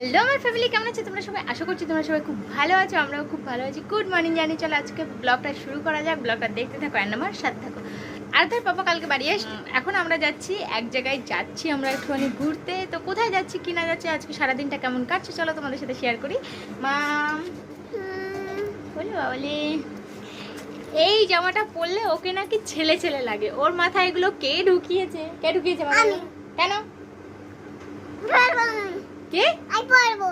Hello আমার family কেমন আছে? তোমরা সবাই? আশা করছি তোমরা সবাই খুব ভালো আছো আমরাও খুব ভালো আছি। গুড মর্নিং জানি চলো আজকে ব্লগটা শুরু করা যাক। ব্লগটা দেখতে থাকো অ্যান্ড আমার সাথে থাকো। আর তার পাপা কালকে বাড়ি আস এখন আমরা যাচ্ছি এক জায়গায় যাচ্ছি আমরা একটুখানি ঘুরতে। তো কোথায় যাচ্ছি কি না যাচ্ছি আজকে সারাদিনটা কেমন কাটছে? চলো তোমাদের সাথে শেয়ার করি। মা বলি বাবলি। এই জামাটা পরলে ওকে নাকি ছেলে ছেলে লাগে। ওর মাথায় এগুলো কে ঢুকিয়েছে? কে ঢুকিয়েছে? কেন? কে? আমি পারব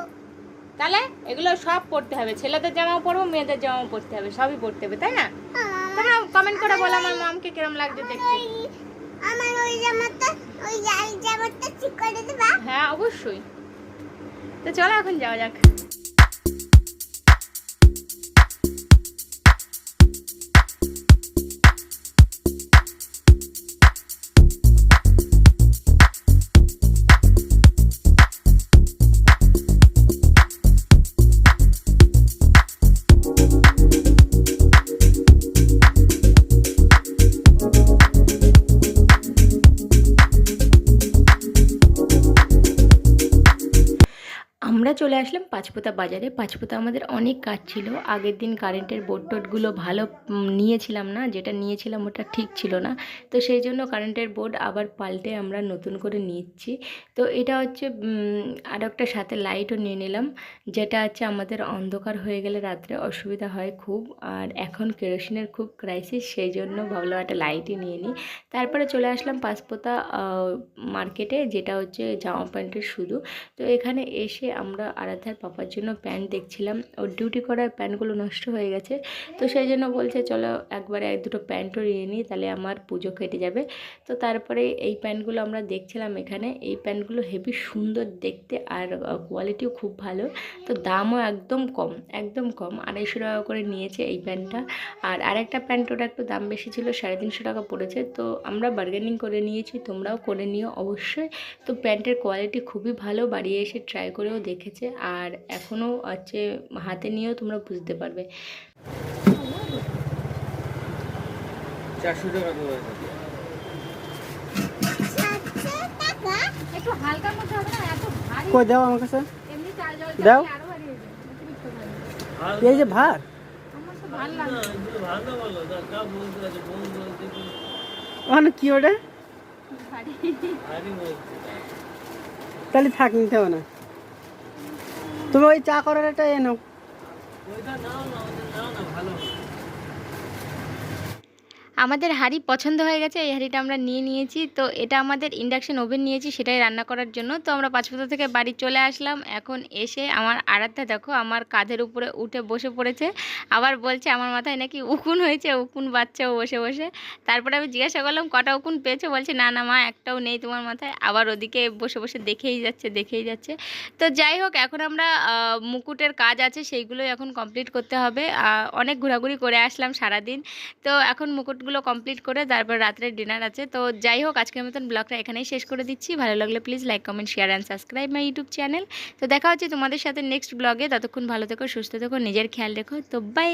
তাহলে এগুলো সব পড়তে হবে। ছেলেদের জামাও পরবো মেয়েদের জামাও পরতে হবে সবই পরতে হবে তাই না? তোমরা কমেন্ট করে বলো আমার মামকে কিরম লাগছে দেখতে। আমার ওই জামাটা ওই জামাটা ঠিক করে দেবা? হ্যাঁ অবশ্যই। তো চলো এখন যাওয়া যাক। আমরা চলে আসলাম পাঁচপোতা বাজারে। পাঁচপোতা আমাদের অনেক কাজ ছিল। আগের দিন কারেন্টের বোর্ড টোডগুলো ভালো নিয়েছিলাম না। যেটা নিয়েছিলাম ওটা ঠিক ছিল না। তো সেই জন্য কারেন্টের বোর্ড আবার পাল্টে আমরা নতুন করে নিচ্ছি। তো এটা হচ্ছে আর একটা সাথে লাইটও নিয়ে নিলাম। যেটা হচ্ছে আমাদের অন্ধকার হয়ে গেলে রাত্রে অসুবিধা হয় খুব। আর এখন কেরোসিনের খুব ক্রাইসিস সেই জন্য ভাবলাম একটা লাইটই নিয়ে নিই। তারপরে চলে আসলাম পাঁচপোতা মার্কেটে যেটা হচ্ছে জামা প্যান্টের শুধু তো এখানে এসে আমরা আরাধ্যার পাপার জন্য প্যান্ট দেখছিলাম। ওর ডিউটি করার প্যান্টগুলো নষ্ট হয়ে গেছে। তো সেই জন্য বলছে, চলো একবারে এক দুটো প্যান্টও নিয়ে নিই, তাহলে আমার পুজো কেটে যাবে। তো তারপরে এই প্যান্টগুলো আমরা দেখছিলাম এখানে। এই প্যান্টগুলো হেভি সুন্দর দেখতে আর কোয়ালিটিও খুব ভালো। তো দামও একদম কম একদম কম। আড়াইশো টাকা করে নিয়েছে এই প্যান্টটা। আর আরেকটা প্যান্ট ওটা একটু দাম বেশি ছিল, সাড়ে তিনশো টাকা পড়েছে। তো আমরা বার্গেনিং করে নিয়েছি, তোমরাও করে নিও অবশ্যই। তো প্যান্টের কোয়ালিটি খুবই ভালো বাড়ি এসে ট্রাই করেও দেখেছে আর এখনও হচ্ছে হাতে নিয়েও তোমরা বুঝতে পারবে। চারশো টাকা করে সাতশো টাকা একটু হালকার মধ্যে হবে না? এত ভারী। কই দাও আমার কাছে। এমনি চাল জল দাও। এই যে কি ওটা? তাহলে থাক নিতে হবে না। তুমি ওই চা করার একটা এনো ওইটা নাও না ওইটা নাও না ভালো আমাদের হাঁড়ি পছন্দ হয়ে গেছে, এই হাঁড়িটা আমরা নিয়ে নিয়েছি। তো এটা আমাদের ইন্ডাকশন ওভেন নিয়েছি, সেটাই রান্না করার জন্য। তো আমরা পাঁচপোতা থেকে বাড়ি চলে আসলাম। এখন এসে আমার আরাধ্যা, দেখো, আমার কাঁধের উপরে উঠে বসে পড়েছে। আবার বলছে, আমার মাথায় নাকি উকুন হয়েছে, উকুন বাচ্চাও বসে বসে। তারপরে আমি জিজ্ঞাসা করলাম, কটা উকুন পেয়েছে? বলছে, না না মা, একটাও নেই তোমার মাথায়। আবার ওদিকে বসে বসে দেখেই যাচ্ছে দেখেই যাচ্ছে। তো যাই হোক, এখন আমরা মুকুটের কাজ আছে, সেইগুলোই এখন কমপ্লিট করতে হবে। অনেক ঘোরাঘুরি করে আসলাম সারাদিন। তো এখন কাজগুলো কমপ্লিট করে তারপর রাত্রে ডিনার আছে। তো যাই হোক, আজকের মতন ব্লগটা এখানেই শেষ করে দিচ্ছি। ভালো লাগলে please like comment share and subscribe my YouTube channel তো দেখা হচ্ছে তোমাদের সাথে নেক্সট ব্লগে ততক্ষণ ভালো থেকো, সুস্থ থেকো, নিজের খেয়াল রেখো। তো বাই